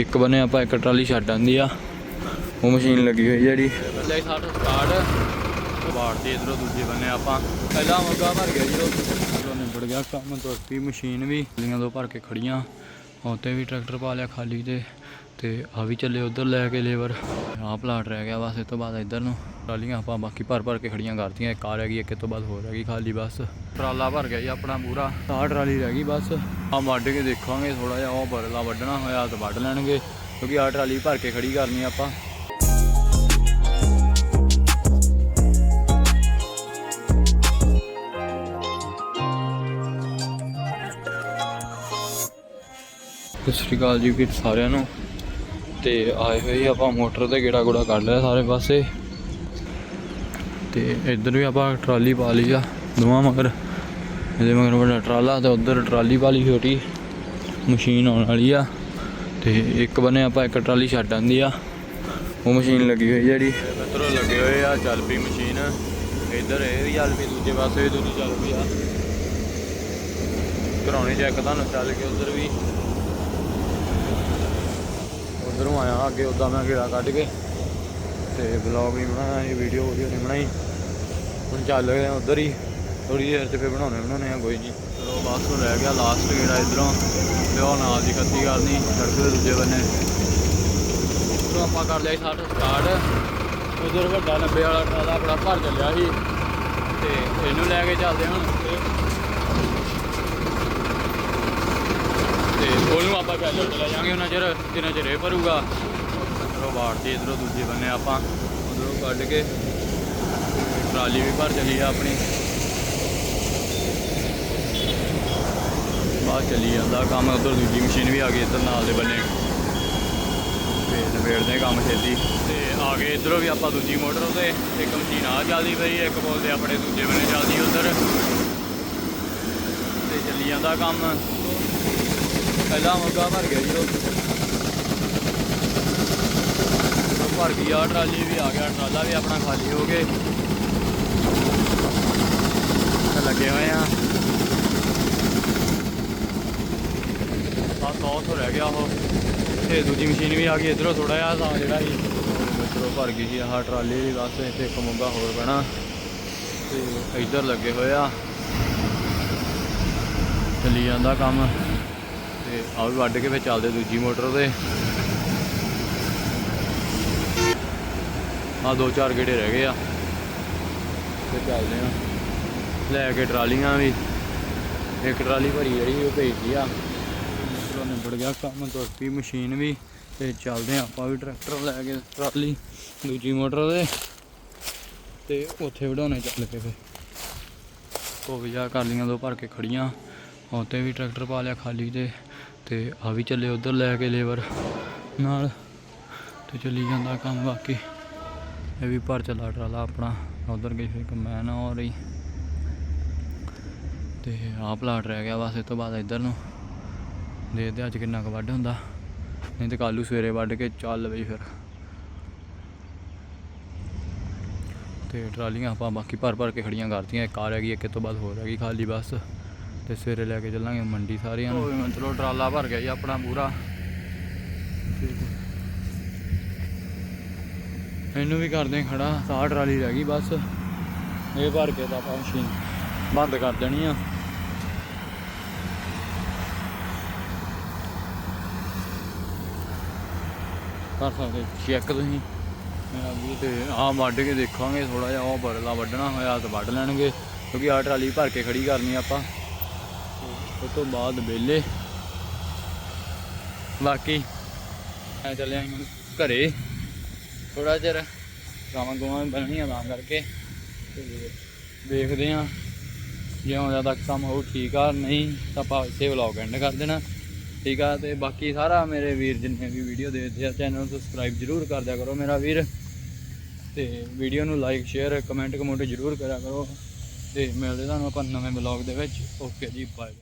ਇੱਕ ਬੰਨੇ ਆਪਾਂ ਇੱਕ ਟਰਾਲੀ ਛੱਡ ਆਂਦੀ ਆ। ਉਹ ਮਸ਼ੀਨ ਲੱਗੀ ਹੋਈ ਜਿਹੜੀ। ਲੈ ਸਾਡਾ ਸਟਾਰਟ ਵਾੜ ਦੇ ਇਧਰੋਂ ਦੂਜੇ ਬੰਨੇ ਆਪਾਂ। ਪਹਿਲਾਂ ਮੱਗਾ ਭਰ ਗਿਆ ਜੀ, ਉਹ ਨਿਬੜ ਗਿਆ ਕੰਮ ਤੁਰ ਪਈ ਮਸ਼ੀਨ ਵੀ। ਟਰਾਲੀਆਂ ਦੋ ਭਰ ਕੇ ਖੜੀਆਂ। ਉੱਤੇ ਵੀ ਟਰੈਕਟਰ ਪਾ ਲਿਆ ਖਾਲੀ ਤੇ। ਤੇ ਆ ਵੀ ਚੱਲੇ ਉਧਰ ਲੈ ਕੇ ਲੇਬਰ। ਆਹ ਪਲਾਟ ਰਹਿ ਗਿਆ ਬਸ ਇਸ ਤੋਂ ਬਾਅਦ ਇੱਧਰ ਨੂੰ। ਟਰਾਲੀਆਂ ਆਪਾਂ ਬਾਕੀ ਭਰ ਭਰ ਕੇ ਖੜੀਆਂ ਕਰਤੀਆਂ, ਇੱਕ ਆ ਰਹਿ ਗਈ, ਇੱਕ ਤੋਂ ਬਾਅਦ ਹੋਰ ਰਹਿ ਗਈ ਖਾਲੀ ਬਸ। ਟਰਾਲਾ ਭਰ ਗਿਆ ਜੀ ਆਪਣਾ ਪੂਰਾ। ਆਹ ਟਰਾਲੀ ਰਹਿ ਗਈ ਬਸ। ਆ ਵੱਢ ਕੇ ਦੇਖਾਂਗੇ ਥੋੜਾ ਜਿਹਾ, ਉਹ ਬਰਲਾ ਵੱਢਣਾ ਹੋਇਆ ਤਾਂ ਵੱਢ ਲੈਣਗੇ, ਕਿਉਂਕਿ ਆਹ ਟਰਾਲੀ ਭਰ ਕੇ ਖੜੀ ਕਰਨੀ ਆਪਾਂ। ਸਤਿ ਸ਼੍ਰੀ ਅਕਾਲ ਜੀ ਵੀਰ ਸਾਰਿਆਂ ਨੂੰ। ਤੇ ਆਏ ਹੋਏ ਜੀ ਆਪਾਂ ਮੋਟਰ ਤੇ ਗੇੜਾ ਗੋੜਾ ਕੱਢ ਲਿਆ ਸਾਰੇ ਪਾਸੇ। ਤੇ ਇੱਧਰ ਵੀ ਆਪਾਂ ਟਰਾਲੀ ਪਾ ਲਈ ਆ, ਦੋਵਾਂ ਮਗਰ। ਇਹਦੇ ਮਗਰ ਵੱਡਾ ਟਰਾਲਾ ਤੇ ਉਧਰ ਟਰਾਲੀ ਪਾ ਲਈ ਛੋਟੀ, ਮਸ਼ੀਨ ਆਉਣ ਵਾਲੀ ਆ। ਤੇ ਇੱਕ ਬੰਨੇ ਆਪਾਂ ਇੱਕ ਟਰਾਲੀ ਛੱਡ ਆਂਦੀ ਆ। ਉਹ ਮਸ਼ੀਨ ਲੱਗੀ ਹੋਈ ਜਿਹੜੀ। ਇੱਧਰੋਂ ਲੱਗੇ ਹੋਏ ਆ ਚੱਲ ਪਈ ਮਸ਼ੀਨ। ਇੱਧਰ ਇਹ ਵੀ ਚੱਲ ਪਈ ਦੂਜੇ ਪਾਸੇ ਵੀ ਦੂਜੀ ਚੱਲ ਪਈ ਆ। ਕਰਾਉਣੀ ਚੈੱਕ ਤੁਹਾਨੂੰ ਚੱਲ ਕੇ ਉਧਰ ਵੀ। ਉਧਰੋਂ ਆਇਆ ਅੱਗੇ, ਉਦਾਂ ਮੈਂ ਗੇੜਾ ਕੱਢ ਕੇ। ਤੇ ਵਲੌਗ ਨਹੀਂ ਬਣਾਇਆ ਇਹ ਵੀਡੀਓ ਵੀਡੀਓ ਨਹੀਂ ਬਣਾਈ। ਹੁਣ ਚੱਲ ਗਏ ਆ ਉਧਰ ਹੀ ਥੋੜੀ ਦੇਰ ਤੇ ਫੇਰ ਬਣਾਉਣੇ ਬਣਾਉਣੇ ਆ, ਕੋਈ ਨਹੀਂ। ਚਲੋ ਬਸ ਹੁਣ ਰਹਿ ਗਿਆ ਲਾਸਟ ਗੇੜਾ ਇਧਰੋਂ, ਤੇ ਉਹ ਨਾਲ ਦੀ ਖੱਤੀ ਕਰਨੀ, ਸੜਕ ਦੇ ਦੂਜੇ ਬੰਨੇ। ਤੋਂ ਆਪਾਂ ਕਰ ਲਿਆ ਸਾਡਾ ਸਟਾਰਟ ਉਧਰ ਵੱਡਾ ਲੰਬੇ ਵਾਲਾ ਟਰਾਲਾ ਬੜਾ ਭਰ ਚੱਲਿਆ ਸੀ, ਤੇ ਇਹਨੂੰ ਲੈ ਕੇ ਚੱਲਦੇ ਹੁਣ ਤੇ ਉਹਨੂੰ ਆਪਾਂ ਪੈਦਲ ਚਲਾ ਜਾਾਂਗੇ ਉਹਨਾਂ ਚਿਰ, ਜਿੰਨਾ ਚਿਰ ਇਹ ਭਰੂਗਾ। ਚਲੋ ਵਾੜ ਇਧਰੋਂ ਦੂਜੇ ਬੰਨੇ ਆਪਾਂ ਉਧਰੋਂ ਕੱਢ ਕੇ ਟਰਾਲੀ ਵੀ ਭਰ ਚਲੀ ਆ ਆਪਣੀ। ਬਾਹਰ ਚਲੀ ਜਾਂਦਾ ਕੰਮ, ਉਧਰ ਦੂਜੀ ਮਸ਼ੀਨ ਵੀ ਆ ਗਈ ਇੱਧਰ ਨਾਲ ਦੇ ਬੰਨੇ। ਫੇਰ ਨਵੇੜਦੇ ਕੰਮ ਛੇਤੀ। ਤੇ ਆ ਗਏ ਇਧਰੋਂ ਵੀ ਆਪਾਂ ਦੂਜੀ ਮੋਟਰ ਤੇ, ਇੱਕ ਮਸ਼ੀਨ ਆ ਚੱਲਦੀ ਪਈ, ਇੱਕ ਬੋਲਦੇ ਆਪਣੇ ਦੂਜੇ ਬੰਨੇ ਚੱਲਦੀ ਉਧਰ। ਤੇ ਚੱਲੀ ਜਾਂਦਾ ਕੰਮ। ਪਹਿਲਾਂ ਮੋਗਾ ਭਰ ਗਿਆ ਜੀ ਉਹ ਉਹ ਭਰ ਗਈ ਆ, ਟਰਾਲੀ ਵੀ ਆ ਗਿਆ, ਟਰਾਲਾ ਵੀ ਆਪਣਾ ਖਾਲੀ ਹੋ ਗਏ ਲੱਗੇ ਹੋਏ ਆ। ਬਸ ਉਹ ਤੋਂ ਰਹਿ ਗਿਆ ਉਹ। ਤੇ ਦੂਜੀ ਮਸ਼ੀਨ ਵੀ ਆ ਗਈ, ਇਧਰੋਂ ਥੋੜਾ ਜਿਹਾ ਤਾਂ ਜਿਹੜਾ ਸੀ, ਇਧਰੋਂ ਭਰ ਗਈ ਸੀ, ਆਹ ਟਰਾਲੀ ਵੀ ਬਸ ਇੱਥੇ ਇੱਕ ਮੋਗਾ ਹੋਰ ਪੈਣਾ ਤੇ ਇੱਧਰ ਲੱਗੇ ਹੋਏ ਆ। ਚੱਲੀ ਜਾਂਦਾ ਕੰਮ। ਤੇ ਆ ਵੀ ਵੱਢ ਕੇ ਫਿਰ ਚੱਲਦੇ ਦੂਜੀ ਮੋਟਰ ਤੇ। ਆ ਦੋ ਚਾਰ ਗੇੜੇ ਰਹਿ ਗਏ ਆ। ਤੇ ਚੱਲਦੇ ਆ। ਲੈ ਕੇ ਟਰਾਲੀਆਂ ਵੀ। ਇੱਕ ਟਰਾਲੀ ਭਰੀ ਜਿਹੜੀ ਉਹ ਭੇਜਦੀ ਆ। ਚਲੋ ਨਿਬੜ ਗਿਆ ਕੰਮ ਤੁਰ ਪਈ ਮਸ਼ੀਨ ਵੀ। ਤੇ ਚੱਲਦੇ ਆ ਆਪਾਂ ਵੀ ਟਰੈਕਟਰ ਲੈ ਕੇ ਟਰਾਲੀ, ਦੂਜੀ ਮੋਟਰ ਦੇ ਤੇ ਉੱਥੇ ਵਢਾਉਣੇ ਚੱਲ ਕੇ ਫਿਰ। ਉਹ ਜਾ ਕਰ ਲੀਆਂ ਦੋ ਭਰ ਕੇ ਖੜੀਆਂ ਉੱਤੇ ਵੀ ਟਰੈਕਟਰ ਪਾ ਲਿਆ ਖਾਲੀ ਤੇ। ਤੇ ਆ ਵੀ ਚੱਲੇ ਉਧਰ ਲੈ ਕੇ ਲੇਬਰ ਨਾਲ। ਤੇ ਚੱਲੀ ਜਾਂਦਾ ਕੰਮ ਬਾਕੀ। ਇਹ ਵੀ ਭਰ ਚੱਲਾ ਟਰਾਲਾ ਆਪਣਾ। ਉਧਰ ਗਈ ਫਿਰ ਕਮੈਨ ਆ ਰਹੀ ਤੇ ਆਹ ਪਲਾਟ ਰਹਿ ਗਿਆ ਬਸ ਇਸ ਤੋਂ ਬਾਅਦ ਇੱਧਰ ਨੂੰ। ਦੇਖਦੇ ਅੱਜ ਕਿੰਨਾ ਕੁ ਵੱਢ ਹੁੰਦਾ। ਨਹੀਂ ਤੇ ਕੱਲ੍ਹ ਨੂੰ ਸਵੇਰੇ ਵੱਢ ਕੇ ਚੱਲ ਬਈ ਫਿਰ। ਤੇ ਟਰਾਲੀਆਂ ਆਪਾਂ ਬਾਕੀ ਭਰ ਭਰ ਕੇ ਖੜੀਆਂ ਕਰਤੀਆਂ। ਇੱਕ ਆ ਰਹਿ ਗਈ, ਇੱਕ ਤੋਂ ਬਾਅਦ ਹੋਰ ਰਹਿ ਗਈ ਖਾਲੀ ਬਸ। ਤੇ ਸਵੇਰੇ ਲੈ ਕੇ ਚੱਲਾਂਗੇ ਮੰਡੀ ਸਾਰਿਆਂ ਨੂੰ। ਚਲੋ ਟਰਾਲਾ ਭਰ ਗਿਆ ਜੀ ਆਪਣਾ ਪੂਰਾ। ਇਹਨੂੰ ਵੀ ਕਰਦੇ ਹਾਂ ਖੜਾ, ਸਾਹ ਟਰਾਲੀ ਰਹਿ ਗਈ ਬਸ। ਇਹ ਭਰ ਕੇ ਤਾਂ ਆਪਾਂ ਮਸ਼ੀਨ ਬੰਦ ਕਰ ਦੇਣੀ ਆ। ਕਰ ਸਕਦੇ ਚੈੱਕ ਤੁਸੀਂ। ਮੇਰਾ ਵੀ ਤੇ ਆਹ ਵੱਢ ਕੇ ਦੇਖਾਂਗੇ ਥੋੜਾ ਜਿਹਾ ਉਹ ਬਰਲਾ ਵੱਢਣਾ ਹੋਇਆ ਤਾਂ ਵੱਢ ਲੈਣਗੇ, ਕਿਉਂਕਿ ਆਹ ਟਰਾਲੀ ਭਰ ਕੇ ਖੜੀ ਕਰਨੀ ਆਪਾਂ। ਉਸ ਤੋਂ ਬਾਅਦ ਵਿਹਲੇ। ਬਾਕੀ ਐ ਚੱਲੇ ਆਂ ਘਰੇ। ਥੋੜਾ ਚਿਰ ਗਾਵਾਂ ਗਾਵਾਂ ਬਣਨੀਆਂ ਤਾਂ ਕਰਕੇ ਤੇ ਦੇਖਦੇ ਹਾਂ ਜੇ ਹੁਣ ਤੱਕ ਕੰਮ ਹੋਊ ਠੀਕ ਆ, ਨਹੀਂ ਤਾਂ ਆਪਾਂ ਇੱਥੇ ਵਲੌਗ ਐਂਡ ਕਰ ਦੇਣਾ। ਠੀਕ ਆ, ਤੇ ਬਾਕੀ ਸਾਰਾ ਮੇਰੇ ਵੀਰ ਜਿੰਨੇ ਵੀ ਵੀਡੀਓ ਦੇਖਦੇ ਆ ਚੈਨਲ ਨੂੰ ਸਬਸਕ੍ਰਾਈਬ ਜਰੂਰ ਕਰ ਦਿਆ ਕਰੋ ਮੇਰਾ ਵੀਰ। ਤੇ ਵੀਡੀਓ ਨੂੰ ਲਾਈਕ ਸ਼ੇਅਰ ਕਮੈਂਟ ਕਮੈਂਟ ਜਰੂਰ ਕਰਿਆ ਕਰੋ। ਤੇ ਮਿਲਦੇ ਤੁਹਾਨੂੰ ਆਪਾਂ ਨਵੇਂ ਵਲੌਗ ਦੇ ਵਿੱਚ। ਓਕੇ ਜੀ ਬਾਏ